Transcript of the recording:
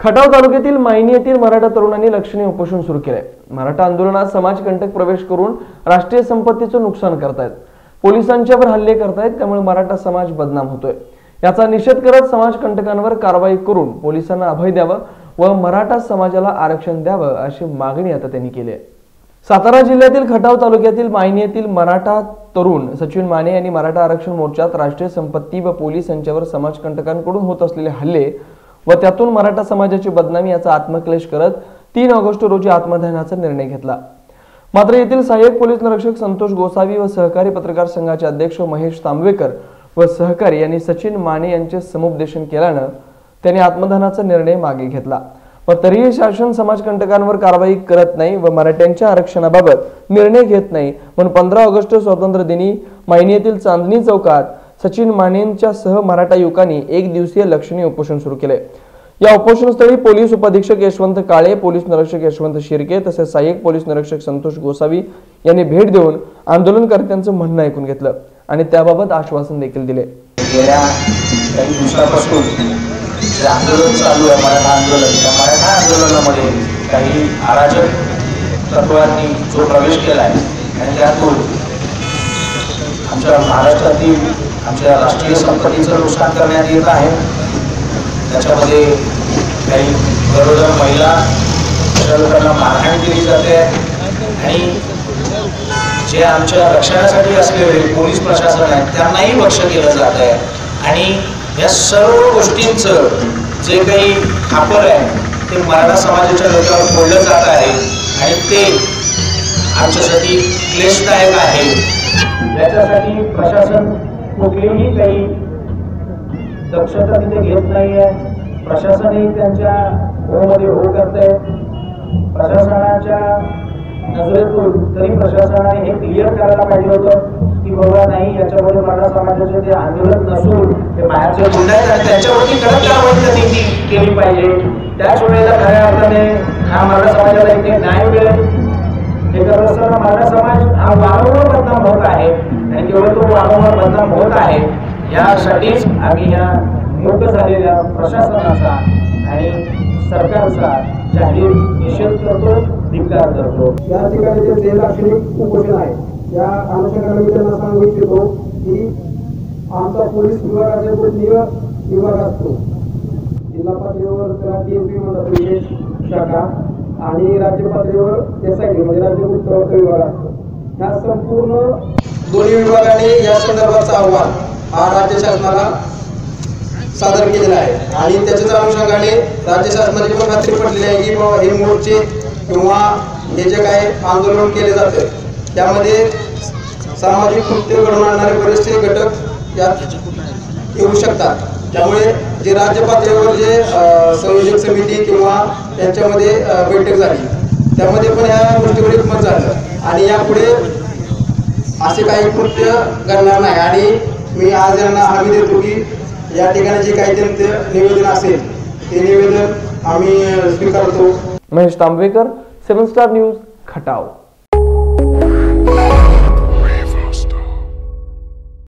खटाव तालुक्यातील मायनी येथील मराठा तरुणांनी लक्षणीय उपोषण सुरू केले मराठा आंदोलनात समाजकंटक प्रवेश करून राष्ट्रीय संपत्तीचं नुकसान करतायत. पोलिसांच्यावर हल्ले करतायत त्यामुळे मराठा समाज बदनाम होतोय. याचा निषेध करत समाजकंटकांवर कारवाई करून पोलिसांना अभय द्यावं व मराठा समाजाला आरक्षण द्यावं अशी मागणी आता त्यांनी केली आहे. सातारा जिल्ह्यातील खटाव तालुक्यातील मायनी येथील मराठा तरुण सचिन माने यांनी मराठा आरक्षण मोर्चात राष्ट्रीय संपत्ती व पोलीस यांच्यावर समाजकंटकांकडून होत असलेले हल्ले व त्यातून मराठा समाजाची बदनामी याचा आत्मक्लेश करत तीन ऑगस्ट रोजी आत्मदहनाचा निर्णय घेतला. मात्र येथील सहाय्यक पोलीस निरीक्षक संतोष गोसावी व सहकारी पत्रकार संघाचे अध्यक्ष महेश तांबवेकर व सहकारी यांनी सचिन माने यांचे समुपदेशन केल्यानं त्यांनी आत्मदहनाचा निर्णय मागे घेतला. व तरीही शासन समाजकंटकांवर कारवाई करत नाही व मराठ्यांच्या आरक्षणाबाबत निर्णय घेत नाही. म्हणून पंधरा ऑगस्ट स्वातंत्र्य दिनी मायनी येथील चांदणी चौकात सचिन मानेंच्या सह मराठा युवकांनी एक दिवसीय लक्षणीय उपोषण सुरू केले. या उपोषणस्थळी पोलीस उपाधीक्षक यशवंत काळे पोलीस निरीक्षक यशवंत शिर्के तसेच सहाय्यक पोलीस निरीक्षक संतोष गोसावी यांनी भेट देऊन आंदोलनकर्त्यांचं म्हणणं ऐकून घेतलं आणि त्याबाबत आश्वासन देखील दिले. गेल्या काही दिवसापासून जे आंदोलन चालू आहे मराठा आंदोलन त्या मराठा आंदोलनामध्ये काही अराजक तत्वांनी जो प्रवेश केला आहे आणि त्यातून आमच्या महाराष्ट्रातील आमच्या राष्ट्रीय संपत्तीचं नुकसान करण्यात येत आहे. त्याच्यामध्ये काही गरोदर महिला लोकांना मारहाण केली जाते. आणि जे आमच्या रक्षणासाठी असलेले पोलीस प्रशासन आहे त्यांनाही लक्ष केलं जात आहे. आणि या सर्व गोष्टींचं जे काही खापर आहे ते मराठा समाजाच्या लोकांवर फोडलं जात आहे. आणि ते आमच्यासाठी क्लेशदायक आहे. याच्यासाठी प्रशासन कुठलीही काही दक्षता तिथे घेत नाही आहे प्रशासनही त्यांच्या होमध्ये हो करते प्रशासनाच्या नजरेतून तरी प्रशासनाने हे क्लिअर करायला पाहिजे होतं की बाबा नाही याच्यामध्ये मराठा समाजाचे ते आंदोलन नसून ते बाहेरचे गुन्हे आहेत त्याच्यावरती कडक कारवाई त्यांनी केली पाहिजे? त्याच वेळेला खऱ्या अर्थाने हा मराठा समाजाला इथे न्याय मिळेल. हे करत असताना मराठा समाज हा वारंवार बदनाम होत आहे. केवळ वारंवार बदनाम होत आहे. यासाठीच आम्ही या नियुक्त झालेल्या प्रशासनाचा आणि सरकारचा जाहीर निषेध करतो धिक्कार करतो. या ठिकाणी जे जे उपोषण आहे या अनुषंगाने मी त्यांना सांगू इच्छितो की आमचा पोलीस विभागाचे जो विभाग असतो. जिल्हा पातळीवर त्याला टीएमपी म्हणतात विशेष शाखा आणि राज्य पातळीवर एस आय डी म्हणजे राज्य गुप्तवार्ता विभाग असतो. ह्या संपूर्ण दोन्ही विभागाने या संदर्भाचा अहवाल हा राज्य शासनाला सादर केलेला आहे. आणि त्याच्याच अनुषंगाने राज्य शासनाची पण खात्री पडलेली आहे की बाबा हे मोर्चे किंवा हे जे काय आंदोलन केले जाते त्यामध्ये सामाजिक कृत्य घडवून आणणारे बरेचसे घटक यात येऊ शकतात. त्यामुळे जे राज्य पातळीवर जे संयोजक समिती किंवा त्यांच्यामध्ये बैठक झाली त्यामध्ये पण या गोष्टीवर एकमत झालं. आणि यापुढे असे काही कृत्य करणार नाही. आणि मी आज यांना हमी देतो की या ठिकाणी जे काही त्यांचं निवेदन असेल ते निवेदन आम्ही स्वीकारतो. Mahesh Tambekar seven star news Khatav.